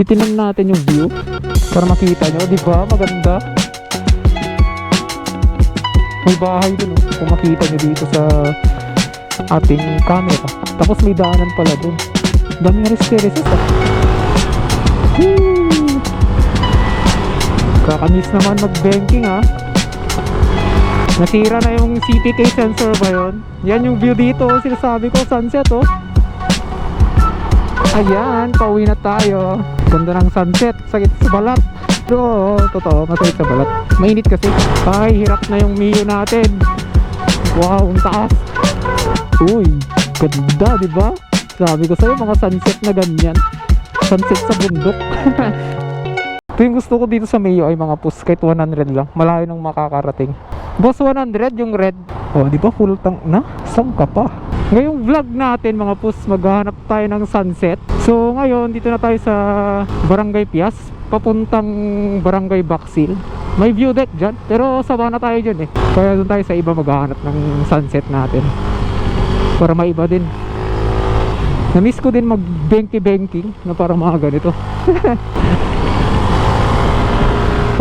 Titinan natin yung view para makita nyo, di ba? Maganda. May bahay dun, oh, kung makita nyo dito sa ating camera. Tapos may daanan pala dun. Daming res-terraces ah. Woo! Kakamiss naman mag-banking ah. Nasira na yung CPK sensor ba yun? Yan yung view dito, oh, sinasabi ko, sunset oh. Ayan, pauwi na tayo. Ganda ng sunset, sakit sa balat. Pero, totoo, masakit sa balat. Mainit kasi. Ay, hirap na yung Mio natin. Wow, ang taas. Uy, ganda, di ba? Sabi ko sa'yo, mga sunset na ganyan. Sunset sa bundok. Ito yung gusto ko dito sa Mio ay mga pus, kahit 100 lang. Malayo nang makakarating. Boss, 100 yung red. Oh, di ba full tank na? Saan ka pa? Ngayong vlog natin mga pus, maghahanap tayo ng sunset. So ngayon, dito na tayo sa Barangay Pias, papuntang Barangay Baksil. May view deck dyan, pero sawa na tayo dyan eh. Kaya doon tayo sa iba maghahanap ng sunset natin. Para maiba din. Na-miss ko din mag-benki-benking na para mga ganito.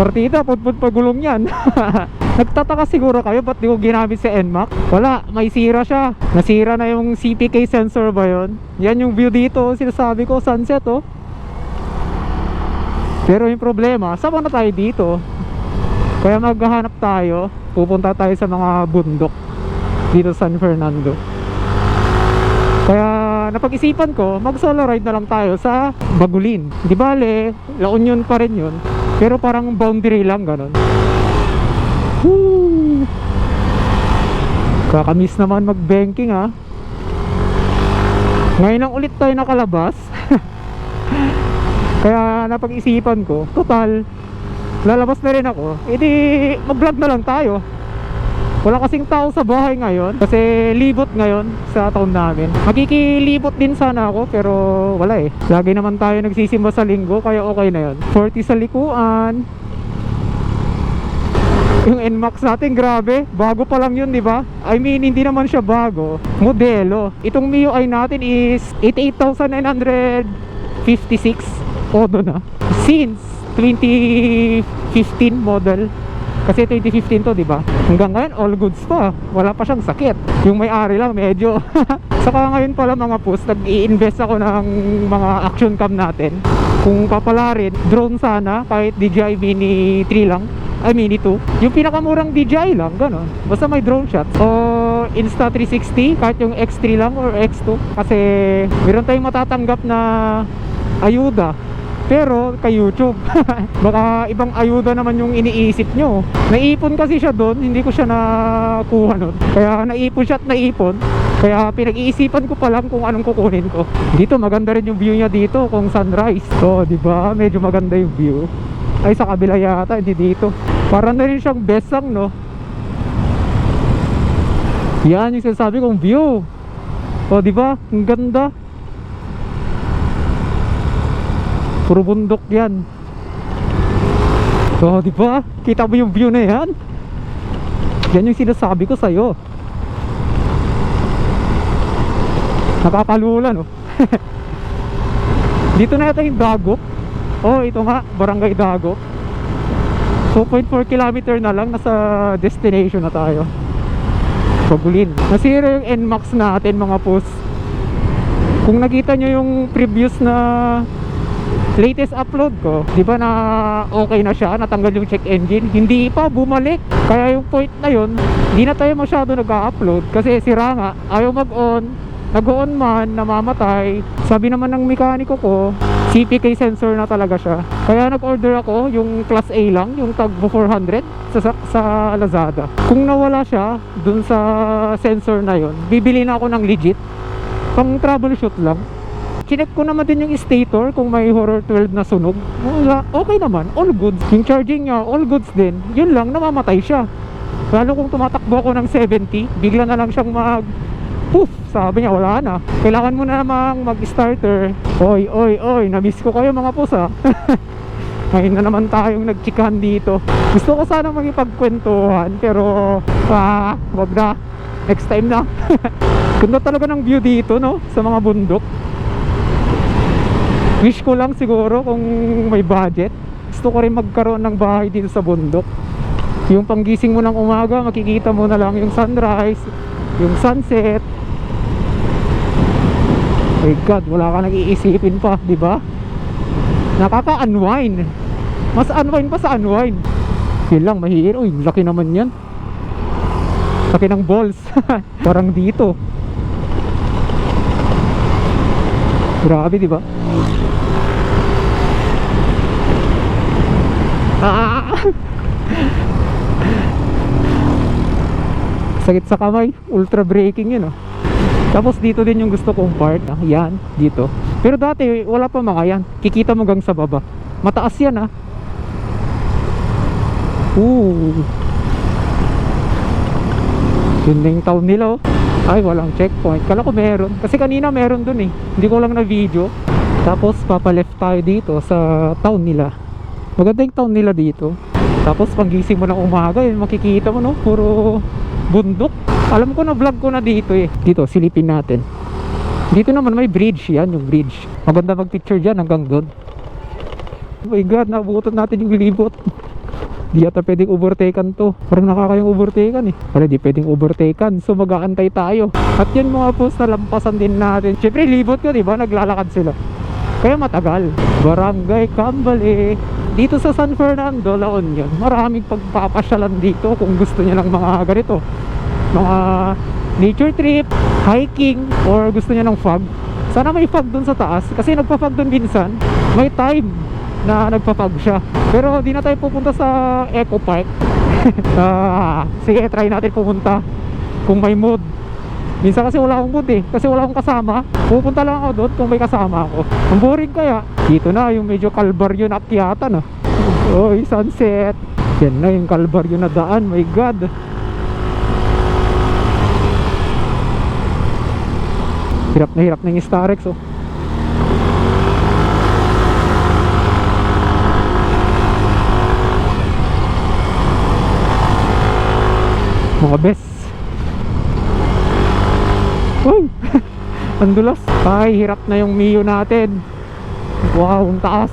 Partida, putput pagulong yan. Nagtataka siguro kayo ba't di ko ginamit sa NMAX? Wala, may sira siya. Nasira na yung CPK sensor ba yun? Yan yung view dito, sinasabi ko, sunset oh. Pero yung problema, sama na tayo dito. Kaya maghahanap tayo, pupunta tayo sa mga bundok dito sa San Fernando. Kaya napag-isipan ko, mag solo ride na lang tayo sa Bagulin. Di bale, La Union pa rin yun. Pero parang boundary lang ganon. Kakamiss naman mag-banking ah. Ngayon lang ulit tayo nakalabas. Kaya napag-isipan ko, total, lalabas na rin ako. Edi mag-vlog na lang tayo. Wala kasing tao sa bahay ngayon kasi libot ngayon sa taon namin. Magkikilibot din sana ako pero wala eh. Lagi naman tayo nagsisimba sa linggo kaya okay na yon. 40 sa likuan. Yung NMAX natin grabe, bago pa lang yun, di ba? I mean, hindi naman siya bago. Modelo. Itong MIUI natin is 88,956 Odo na. Since 2015 model. Kasi 2015 to, di ba? Hanggang ngayon, all goods pa. Wala pa siyang sakit. Yung may-ari lang, medyo. Saka ngayon pala mga post, nag-i-invest ako ng mga action cam natin. Kung papalarin, drone sana, kahit DJI Mini 3 lang. Ay, Mini 2. Yung pinakamurang DJI lang, gano'n. Basta may drone shots. O Insta360, kahit yung X3 lang or X2. Kasi meron tayong matatanggap na ayuda. Pero kay YouTube. Baka ibang ayuda naman yung iniisip nyo. Naipon kasi siya doon hindi ko siya nakuha nun. Kaya naipon siya at naipon. Kaya pinag-iisipan ko pa lang kung anong kukunin ko. Dito maganda rin yung view niya dito kung sunrise. So di ba? Medyo maganda yung view ay sa kabila yata hindi dito parang na rin siyang besang no yan yung sinasabi kong view o di ba ang ganda Puro bundok yan. So, di ba? Kita mo yung view na yan? Yan yung sinasabi ko sa'yo. Nakakalula, no? Dito na yata yung Dagok. Oh, ito nga, Barangay Dagok. 2.4 kilometer na lang, nasa destination na tayo. Pagulin. Nasira yung NMAX natin mga pus. Kung nakita nyo yung previous na latest upload ko, di ba na okay na siya, natanggal yung check engine, hindi pa bumalik. Kaya yung point na yun, hindi na tayo masyado nag-upload kasi sira nga, ayaw mag-on, nag-on man, namamatay. Sabi naman ng mekaniko ko, CPK sensor na talaga siya. Kaya nag-order ako yung class A lang, yung Tagbo 400 sa, sa, sa Lazada. Kung nawala siya dun sa sensor na yon, bibili na ako ng legit. Pang troubleshoot lang chinek ko naman din yung stator kung may horror 12 na sunog wala, okay naman, all goods yung charging niya, all goods din yun lang, namamatay siya lalo kung tumatakbo ako ng 70 bigla na lang siyang mag poof, sabi niya wala na. Kailangan mo na namang mag starter oy, oy, oy, namiss ko kayo mga pusa. Ngayon na naman tayong nagchikahan dito. Gusto ko sana magipagkwentuhan pero ah, wag na. Next time na. Ganda talaga ng view dito no? Sa mga bundok. Wish ko lang siguro kung may budget. Gusto ko rin magkaroon ng bahay dito sa bundok. Yung panggising mo ng umaga, makikita mo na lang yung sunrise, yung sunset. My God, wala ka nang iisipin pa, di ba? Nakaka-unwind. Mas unwind pa sa unwind. Yun lang, mahihiro. Uy, laki naman yan. Laki ng balls. Parang dito. Grabe, di ba? Ah! Sakit sa kamay, ultra braking yun oh. Tapos dito din yung gusto kong part, ah, yan, dito. Pero dati wala pa mga yan. Kikita mo gang sa baba. Mataas yan ah. Ooh. Yun na yung town nila oh. Ay, walang checkpoint. Kala ko meron. Kasi kanina meron dun eh. Hindi ko lang na video. Tapos papaleft tayo dito sa town nila. Maganda yung town nila dito. Tapos panggising mo ng umaga, yun makikita mo no, puro bundok. Alam ko na vlog ko na dito eh. Dito, silipin natin. Dito naman may bridge, yan yung bridge. Maganda mag-picture dyan hanggang doon. Oh my god, nabutan natin yung libot. Di ata pwedeng overtaken to. Parang nakakayong overtaken eh. Pero di pwedeng overtaken. So mag-aantay tayo. At yun mga post na lampasan din natin. Siyempre libot ko, di ba? Naglalakad sila. Kaya matagal. Barangay Cambale. Dito sa San Fernando, La Union, maraming pagpapasyalan dito kung gusto niya ng mga ganito. Mga nature trip, hiking, or gusto niya ng fog. Sana may fog dun sa taas. Kasi nagpa-fog dun minsan. May time na nagpa-fog siya. Pero di na tayo pupunta sa Eco Park. Ah, sige, try natin pumunta kung may mood. Minsan kasi wala akong eh. Kasi wala akong kasama. Pupunta lang ako doon kung may kasama ako. Ang boring kaya. Dito na yung medyo kalbaryo na akyatan ah. Oy, sunset. Yan na yung kalbaryo na daan. My God. Hirap na hirap yung Starex oh. Mga best. Uy! Ang dulas. Ay, hirap na yung Mio natin. Wow, ang taas.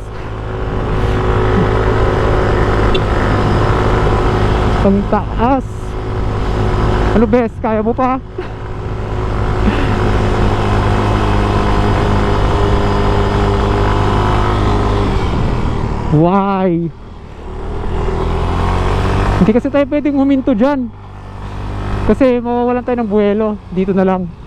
Ang taas. Ano best? Kaya mo pa? Why? Hindi kasi tayo pwedeng huminto dyan. Kasi mawawalan tayo ng buwelo. Dito na lang.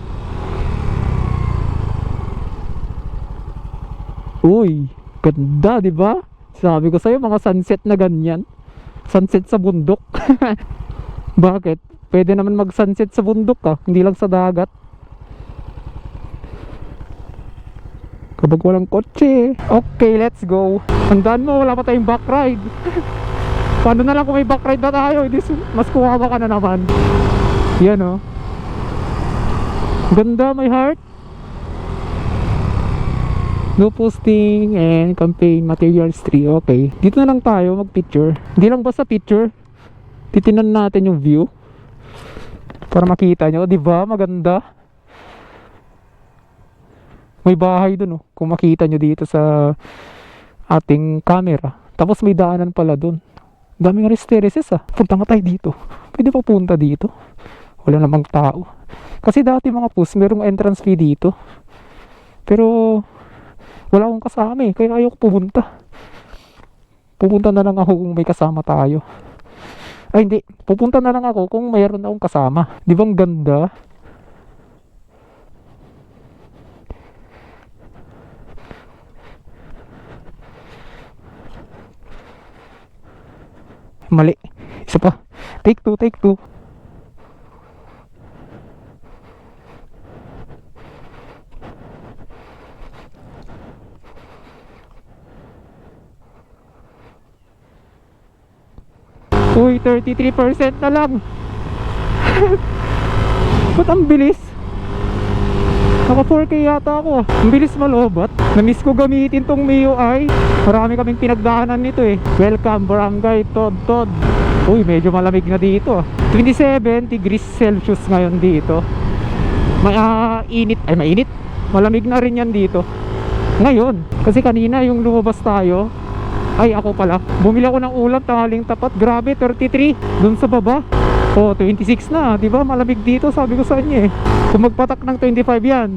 Uy, ganda, di ba? Sabi ko sa'yo, mga sunset na ganyan. Sunset sa bundok. Bakit? Pwede naman mag-sunset sa bundok ka, hindi lang sa dagat. Kapag walang kotse. Okay, let's go. Tandaan mo, wala pa tayong back ride. Paano na lang kung may back ride na tayo? Mas kuwawa ka na naman. Yan oh. Ganda, my heart. No posting and campaign materials 3. Okay. Dito na lang tayo mag-picture. Hindi lang basta picture. Titinan natin yung view. Para makita nyo. Di ba? Maganda. May bahay dun oh. Kung makita nyo dito sa ating camera. Tapos may daanan pala dun. Daming rest ah. Punta nga tayo dito. Pwede pa punta dito. Wala namang tao. Kasi dati mga pus, merong entrance fee dito. Pero wala akong kasama eh. Kaya ayoko pumunta. Pupunta na lang ako kung may kasama tayo. Ay hindi, pupunta na lang ako kung mayroon akong kasama. Di ba ang ganda? Mali. Isa pa. Take two, take two. 33% na lang. Ba't ang bilis? Naka 4K yata ako. Ang bilis malobat. Na-miss ko gamitin tong MIUI. Marami kaming pinagdaanan nito eh. Welcome Barangay Tod Tod. Uy, medyo malamig na dito. 27 degrees Celsius ngayon dito. May ah, init. Ay, mainit. Malamig na rin yan dito. Ngayon, kasi kanina yung lumabas tayo, ay ako pala, bumili ako ng ulam tanghaling tapat, grabe 33 dun sa baba. Oh, 26 na, 'di ba? Malamig dito, sabi ko sa inyo eh. Kung magpatak ng 25 'yan,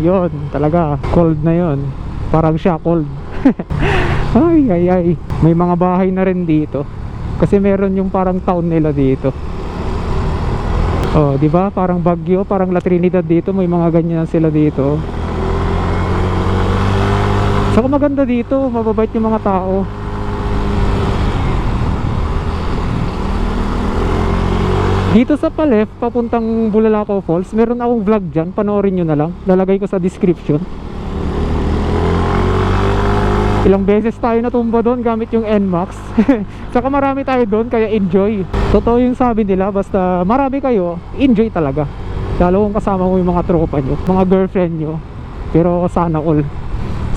'yon, talaga cold na 'yon. Parang siya cold. ay, ay, ay. May mga bahay na rin dito. Kasi meron yung parang town nila dito. Oh, 'di ba? Parang Baguio, parang La Trinidad dito, may mga ganyan sila dito. Saka maganda dito, mababait yung mga tao. Dito sa Palef, papuntang Bulalakaw Falls, meron akong vlog dyan, panoorin nyo na lang. Lalagay ko sa description. Ilang beses tayo natumba doon gamit yung NMAX. Saka marami tayo doon, kaya enjoy. Totoo yung sabi nila, basta marami kayo, enjoy talaga. Lalo kung kasama mo yung mga tropa nyo, mga girlfriend nyo. Pero sana all.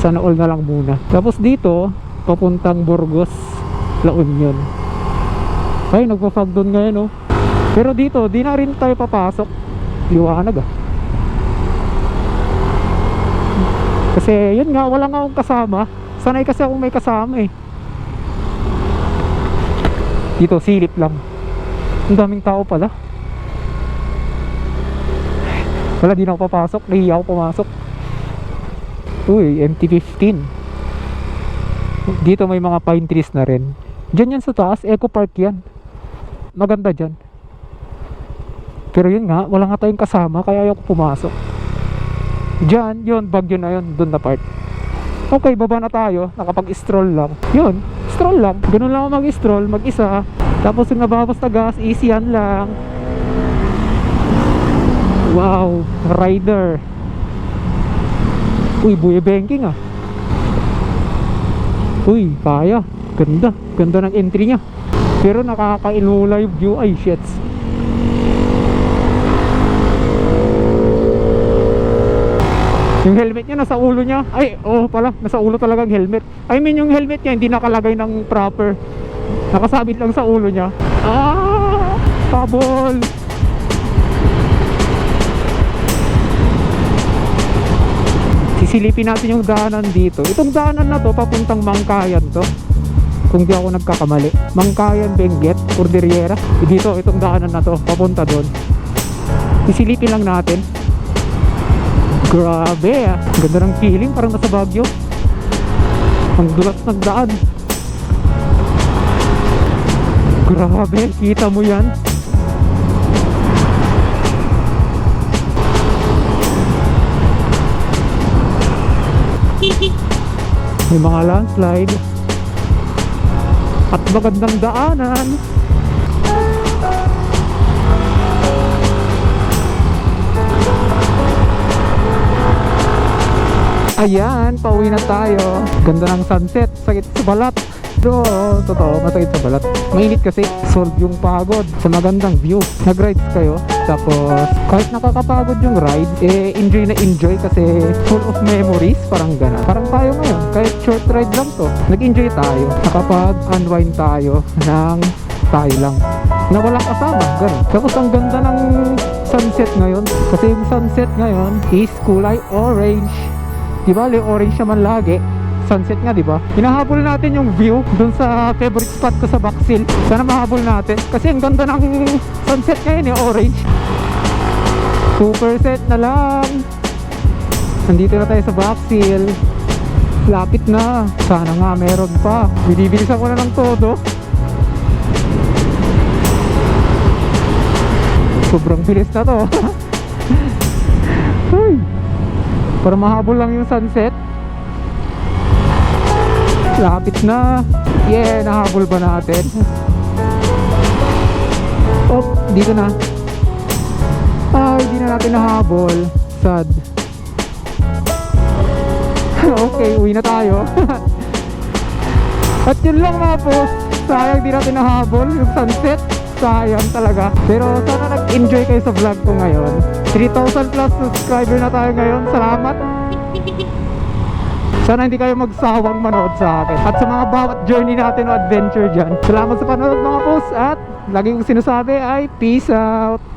Sana all na lang muna. Tapos dito, papuntang Burgos, La Union. Ay, nagpa-fog doon ngayon, oh. Pero dito, di na rin tayo papasok. Liwanag, ah. Kasi, yun nga, wala nga akong kasama. Sanay kasi akong may kasama, eh. Dito, silip lang. Ang daming tao pala. Wala, di na ako papasok. Nahiya ako pumasok. Uy, MT-15. Dito may mga pine trees na rin. Diyan yan sa taas, Eco Park yan. Maganda dyan. Pero yun nga, wala nga tayong kasama, kaya ayoko pumasok. Diyan, yun, bagyo na yun, dun na part. Okay, baba na tayo, nakapag-stroll lang. Yun, stroll lang. Ganun lang mag-stroll, mag-isa. Tapos yung nababas na gas, easy yan lang. Wow, rider. Uy, buya banking ah. Uy, kaya. Ganda. Ganda ng entry niya. Pero nakakainula yung view. Ay, shits. Yung helmet niya nasa ulo niya. Ay, oh pala, nasa ulo talagang helmet. I mean, yung helmet niya hindi nakalagay ng proper. Nakasabit lang sa ulo niya. Ah! Pabol! Sisilipin natin yung daanan dito. Itong daanan na to, papuntang Mangkayan to. Kung di ako nagkakamali. Mangkayan, Benguet, Cordillera. Dito, itong daanan na to, papunta doon. Sisilipin lang natin. Grabe ah. Ganda ng feeling, parang nasa Baguio. Ang dulas ng daan. Grabe, kita mo yan. May mga landslide. At magandang daanan. Ayan, pauwi na tayo. Ganda ng sunset, sakit sa balat. Pero, totoo, masakit sa balat. Mainit kasi, solve yung pagod sa magandang view. Nag-rides kayo, tapos kahit nakakapagod yung ride, eh, enjoy na enjoy kasi full of memories, parang gana. Parang tayo ngayon, kahit short ride lang to, nag-enjoy tayo. Nakapag-unwind tayo ng tayo lang na walang kasama, ganun. Tapos ang ganda ng sunset ngayon, kasi yung sunset ngayon is kulay orange. Di ba? Orange naman lagi. Sunset nga, di ba? Hinahabol natin yung view dun sa favorite spot ko sa Backsil. Sana mahabol natin. Kasi ang ganda ng sunset ngayon, eh, orange. 2% na lang. Nandito na tayo sa Backsil. Lapit na. Sana nga meron pa. Binibilisan ko na ng todo. Sobrang bilis na to. Ay. Para mahabol lang yung sunset. Lapit na. Yeah, nahabol ba natin? Oh, dito na. Natin nahabol. Sad. okay, uwi na tayo. At yun lang mga po. Sayang di natin nahabol yung sunset. Sayang talaga. Pero sana nag-enjoy kayo sa vlog ko ngayon. 3,000 plus subscriber na tayo ngayon. Salamat. Sana hindi kayo magsawang manood sa akin. At sa mga bawat journey natin o adventure dyan. Salamat sa panonood mga post at lagi kong sinasabi ay peace out.